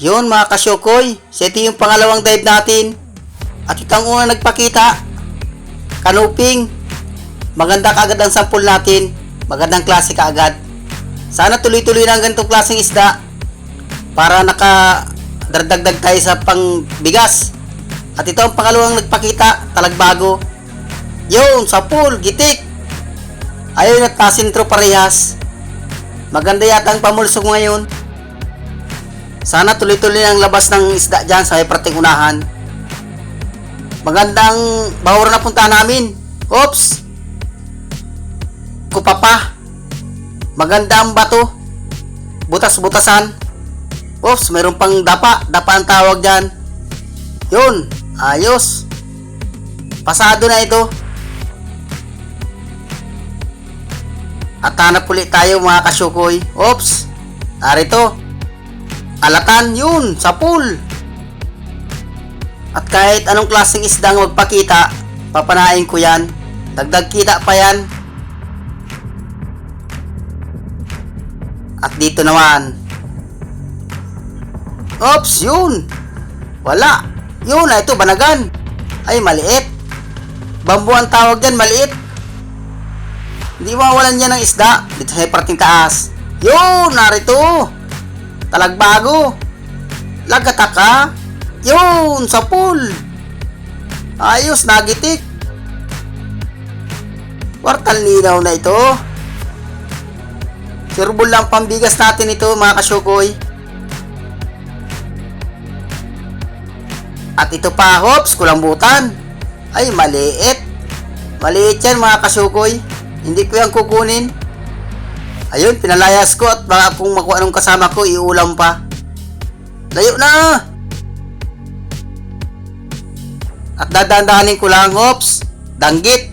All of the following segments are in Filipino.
Yun mga kasyokoy, ito yung pangalawang dive natin. At ito ang unang nagpakita. Kanuping. Maganda kaagad ang sample natin. Magandang klase kaagad. Sana tuloy-tuloy na ang ganitong klaseng isda. Para naka dagdag tayo sa pangbigas. At ito ang pangalawang nagpakita, talagbago. Yun, sa pool, gitik. Ayun at pasintro parehas. Maganda yata ang pamulsok ngayon. Sana tuloy-tuloy ang labas ng isda dyan sa parting unahan. Magandang bahura na punta namin. Oops! Kupapa. Maganda ang bato. Butas-butasan. Oops, mayroon pang dapa. Dapa ang tawag dyan. Yun, ayos. Pasado na ito. At hanap ulit tayo mga kasyukoy. Oops, narito. Alatan yun, sa pool. At kahit anong klaseng isda ang magpakita, papanain ko yan. Dagdag kita pa yan. At dito naman. Oops, yun. Wala. Yun, na ito, banagan. Ay, maliit. Bambu ang tawag dyan, maliit. Hindi mawalan yan ng isda. Dito sa parting taas. Yun, narito. Talagbago. Lagataka. Yun, sa pool. Ayos, nagitik. Kwartal linaw na ito. Surbol lang pambigas natin ito, mga kasyukoy. At ito pa, hops, kulambutan. Ay, maliit. Maliit yan, mga kasyukoy. Hindi ko yan kukunin. Ayun, pinalayas ko at baka kung makuha anong kasama ko, iulam pa. Layo na! At dadandahanin ko lang, hops. Danggit.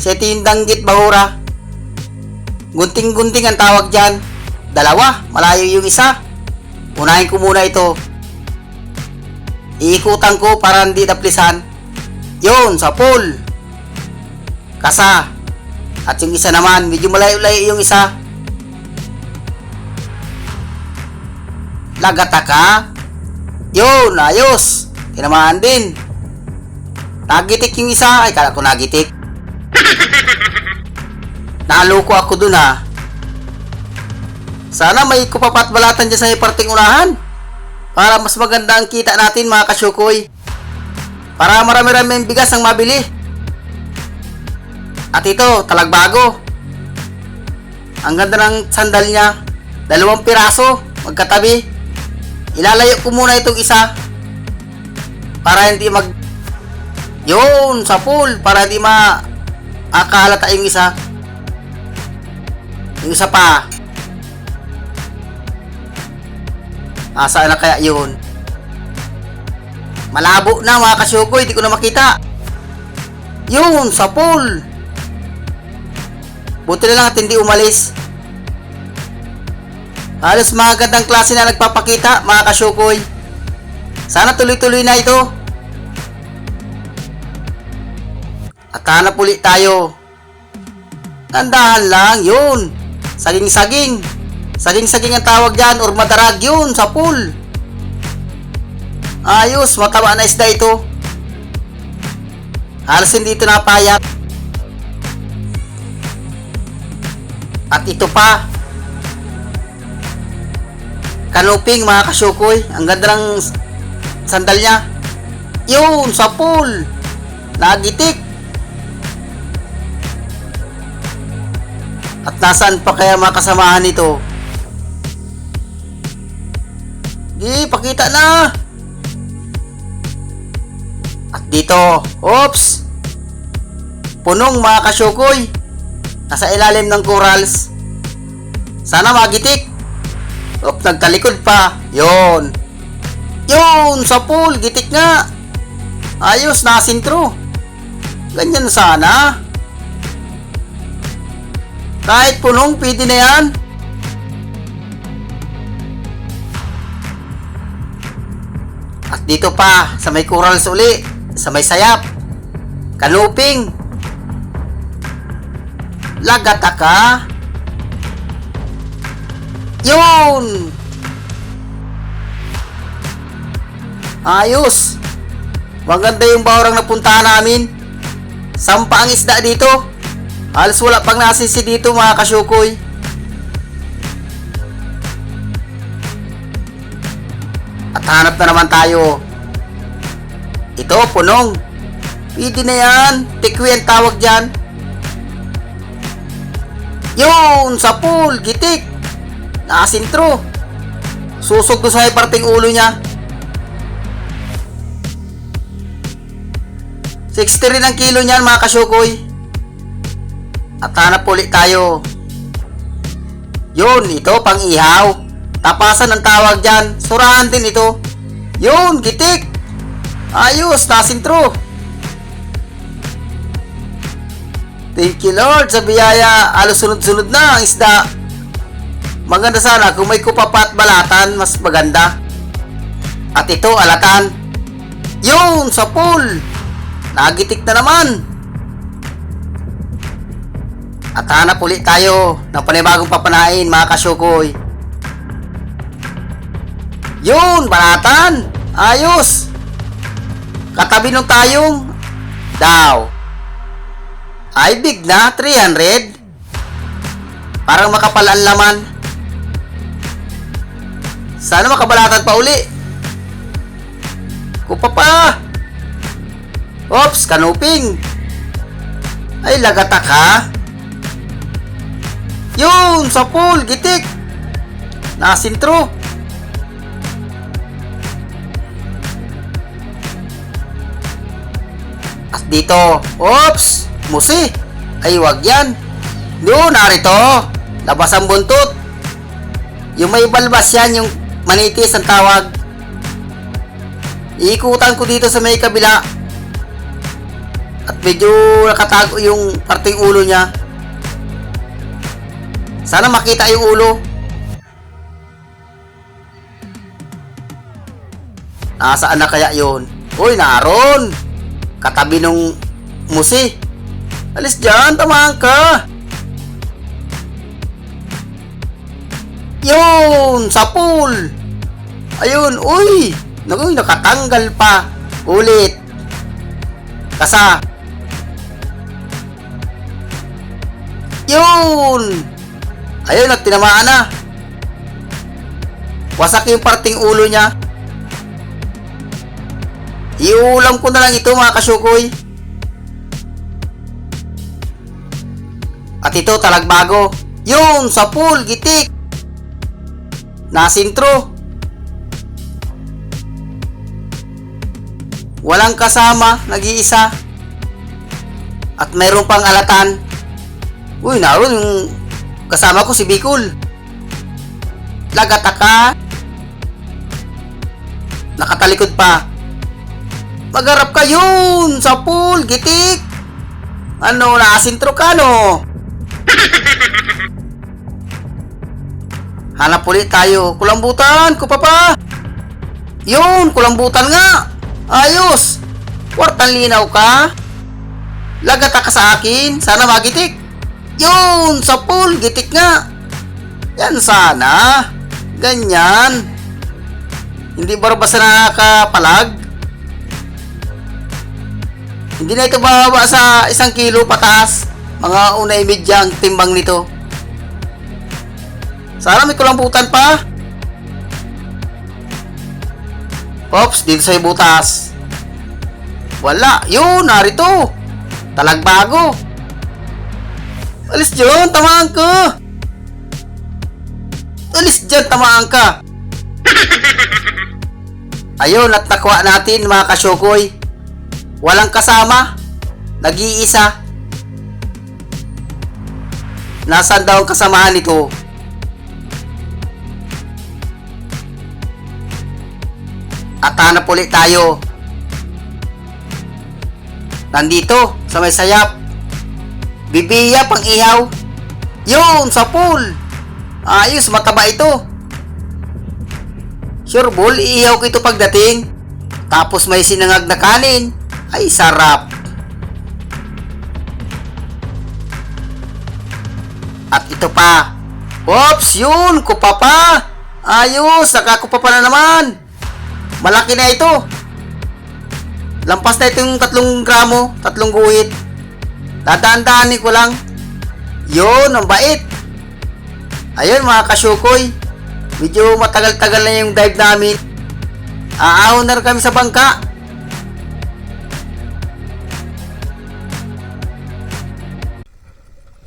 Seti yung danggit, bahura. Gunting-gunting ang tawag dyan. Dalawa, malayo yung isa. Unahin ko muna ito. Iikutan ko para hindi naplisan. Yun, sa pool. Kasa. At yung isa naman, medyo malayo-layo yung isa. Lagataka. Yun, ayos. Tinamaan din. Nagitik yung isa. Ay, kala ko nagitik. Naloko ako dun ha. Sana may kupapat balatan dyan sa parting unahan. Para mas maganda ang kita natin mga kasyukoy. Para marami-rami ang bigas ang mabili. At ito, talagbago. Ang ganda ng sandal niya. Dalawang piraso, magkatabi. Ilalayo ko muna itong isa. Para hindi mag... Yun, sa pool. Para hindi ma... Akahalata yung isa. Yung isa pa. Asa na kaya yun? Malabo na mga kasyukoy, hindi ko na makita. Yun, sa pool. Buti na lang at hindi umalis. Halos mga gandang klase na nagpapakita, mga kasyukoy. Sana tuloy-tuloy na ito. At hanap ulit tayo. Tandahan lang, yun. Saging-saging. Saging-saging ang tawag dyan, or madarag yun, sa pool. Ayos, mataba na isda ito. Halos hindi ito napayat. At ito pa. Kanuping mga kasyukoy. Ang ganda ng sandal niya. Yun, sa pool. Nagitik. At nasaan pa kaya mga kasamahan nito? Di, pakita na. At dito, oops. Punong mga kasyukoy. Nasa ilalim ng corals. Sana magitik. Oop, nagtalikod pa. Yon. Yon, sa pool, gitik nga. Ayos, nakasintro. Ganyan sana. Kahit punong, pwede na yan. At dito pa, sa may corals uli, sa may sayap. Kanuping. Lagataka. Yun! Ayos. Maganda yung bahurang napuntahan namin. Sampa ang isda dito. Halos wala pang nasisi dito mga kasyukoy. At hanap na naman tayo. Ito, punong. Pwede na yan. Tikwi ang tawag dyan. Yun, sa pool, gitik. Nakasintro. Susog doon sa parting ulo niya. 60 rin ang kilo niyan mga kasyukoy. At hanap ulit tayo. Yun, ito pang ihaw. Tapasan ang tawag dyan. Surahan din ito. Yun, gitik. Ayos, nasintro. Thank you Lord sa biyaya. Alos sunod-sunod na ang isda. Maganda sana kung may kupapa at balatan, mas maganda. At ito, alatan. Yun, sa pool. Nagitik na naman. At hanap ulit tayo ng panibagong papanain, mga kasyukoy. Yun, balatan. Ayos. Katabi nung tayong daw. Ay, big na, 300. Parang makapal ang laman. Sana makabalatan pa uli. Kupa pa. Oops, kanuping. Ay, lagata ka. Yun, sa pool, gitik. Nasintro. At dito, oops, musi. Ay, wag yan. Doon, narito. Labas ang buntot. Yung may balbas yan, yung manitis ang tawag. Iikutan ko dito sa may kabila. At medyo nakatago yung parting ulo niya. Sana makita yung ulo. Nasaan na kaya yun? Uy, naroon. Katabi nung musi. Alis dyan, tamaan ka. Yun, sa pool. Ayun, uy. Naku, nakatanggal pa. Ulit. Kasa. Yun. Ayun, at tinamaan na. Wasak yung parting ulo niya. Iulam ko na lang ito mga kasyukoy. At ito talagbago. Yun, sa pool, gitik. Nasintro. Walang kasama, nag-iisa. At mayroon pang alatan. Uy, naroon yung kasama ko si Bicol. Lagataka. Nakatalikod pa. Magharap ka yun sa pool, gitik. Ano, nakasintro ka, no? Hanap ulit tayo. Kulambutan, kupapa. Yun, kulambutan nga. Ayos. Kwartang linaw ka. Lagata ka sa akin. Sana magitik. Yun, sa pool, gitik nga. Yan sana. Ganyan. Hindi ba basta nakakapalag? Hindi na ito bababa sa isang kilo pataas. Mga unay medya ang timbang nito. Sana may kulambutan pa. Ops, dito sa butas. Wala. Yun, narito. Talagbago. Alis dyan, tamaan ka. Alis dyan, tamaan ka. Ayun, at nakuha natin mga kasyokoy. Walang kasama. Nag-iisa. Nasaan daw ang kasamahan nito? At hanap ulit tayo. Nandito, sa may sayap. Bibiya pang ihaw. Yun, sa pool. Ayos, mataba ito. Sure, ball, iihaw ko ito pagdating. Tapos may sinangag na kanin. Ay, sarap. At ito pa. Oops, yun, kupa pa. Ayos, nakakupa pa na naman. Malaki na ito. Lampas na itong tatlong gramo, tatlong guhit. Dadaan-daanin ko lang. Yun, ang bait. Ayun mga kasyukoy. Medyo matagal-tagal na yung dive namin. Aahon na kami sa bangka.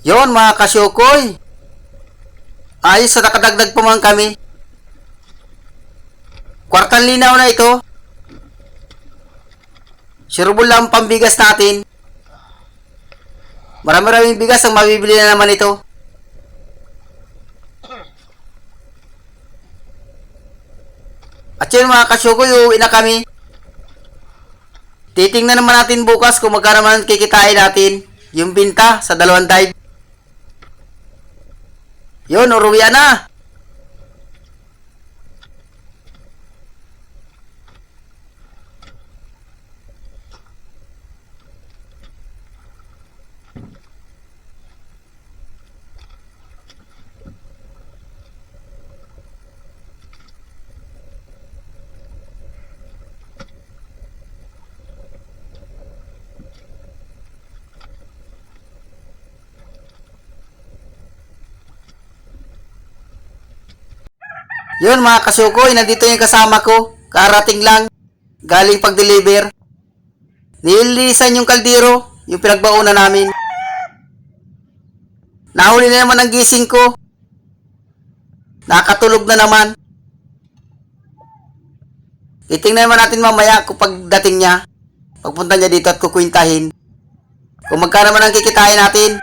Yon mga kasyukoy. Ayos sa nakadagdag pa man kami. Kwartang linaw na ito. Sureball lang ang pambigas natin. Marami-raming bigas ang mabibili na naman ito. At yun mga kasyukoy, uuwi na kami. Titingnan naman natin bukas kung magkano man kikitain natin yung binta sa dalawang dive. Yun, uruwian na. Yun mga kasukoy, nandito yung kasama ko. Karating lang. Galing pag-deliver. Nililisan yung kaldero, yung pinagbaunan namin. Nahuli na naman ang gising ko. Nakatulog na naman. Titingnan naman natin mamaya kung pagdating niya. Pagpunta niya dito at kukwintahin. Kung magkano man ang kikitain natin.